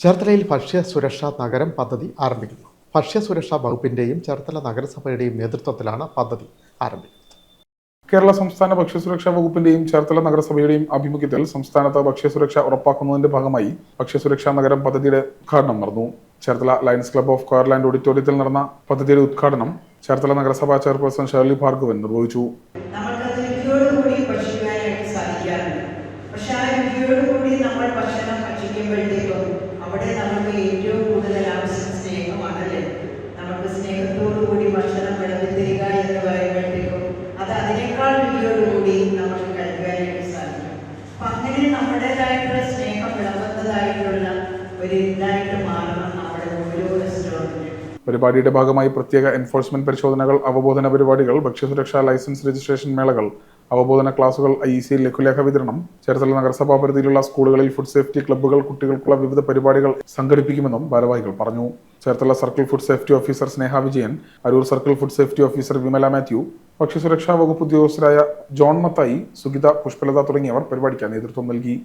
ചേർത്തലയിൽ ഭക്ഷ്യ സുരക്ഷാ നഗരം പദ്ധതി ആരംഭിക്കുന്നു. ഭക്ഷ്യ സുരക്ഷാ വകുപ്പിന്റെയും ചേർത്തല നഗരസഭയുടെയും നേതൃത്വത്തിലാണ് പദ്ധതി ആരംഭിക്കുന്നത്. കേരള സംസ്ഥാന ഭക്ഷ്യസുരക്ഷാ വകുപ്പിന്റെയും ചേർത്തല നഗരസഭയുടെയും ആഭിമുഖ്യത്തിൽ സംസ്ഥാനത്ത് ഭക്ഷ്യസുരക്ഷ ഉറപ്പാക്കുന്നതിന്റെ ഭാഗമായി ഭക്ഷ്യസുരക്ഷാ നഗരം പദ്ധതിയുടെ ഉദ്ഘാടനം നടന്നു. Cherthala lions club of Coirland ഓഡിറ്റോറിയത്തിൽ നടന്ന പദ്ധതിയുടെ ഉദ്ഘാടനം ചേർത്തല നഗരസഭാ ചെയർപേഴ്സൺ ഷേർലി ഭാർഗവൻ നിർവഹിച്ചു. പക്ഷേ ആ രുചിയോടുകൂടി നമ്മൾ ഭക്ഷണം ഭക്ഷിക്കുമ്പോഴത്തേക്ക് നമുക്ക് ഏറ്റവും കൂടുതൽ ആവശ്യം സ്നേഹമാണല്ലേ നമുക്ക് സ്നേഹത്തോടുകൂടി ഭക്ഷണം വിളമ്പിത്തരിക എന്ന് പറയുമ്പോഴത്തേക്കും അത് അതിനേക്കാൾ കൂടി നമുക്ക് കഴിക്കുവാനായിട്ട് സാധിക്കും. അപ്പം അങ്ങനെ നമ്മുടേതായിട്ടുള്ള സ്നേഹം വിളമ്പുന്നതായിട്ടുള്ള ഒരു ഇതായിട്ട് മാറണം നമ്മുടെ ഓരോ റെസ്റ്റോറന്റിലും. പരിപാടിയുടെ ഭാഗമായി പ്രത്യേക എൻഫോഴ്സ്മെന്റ് പരിശോധനകൾ അവബോധന പരിപാടികൾ ഭക്ഷ്യസുരക്ഷാ ലൈസൻസ് രജിസ്ട്രേഷൻ മേളകൾ അവബോധന ക്ലാസുകൾ ഐ സി ലഘുലേഖ വിതരണം ചേർത്തല നഗരസഭാ പരിധിയിലുള്ള സ്കൂളുകളിൽ ഫുഡ് സേഫ്റ്റി ക്ലബ്ബുകൾ കുട്ടികൾക്കുള്ള വിവിധ പരിപാടികൾ സംഘടിപ്പിക്കുമെന്നും ഭാരവാഹികൾ പറഞ്ഞു. Cherthala circle food safety officer Sneha Vijayan Aroor circle food safety officer Vimala Mathew ഭക്ഷ്യസുരക്ഷാ വകുപ്പ് ഉദ്യോഗസ്ഥരായ ജോൺ മത്തായി സുഗിത പുഷ്പലത തുടങ്ങിയവർ പരിപാടിക്ക് നേതൃത്വം നൽകി.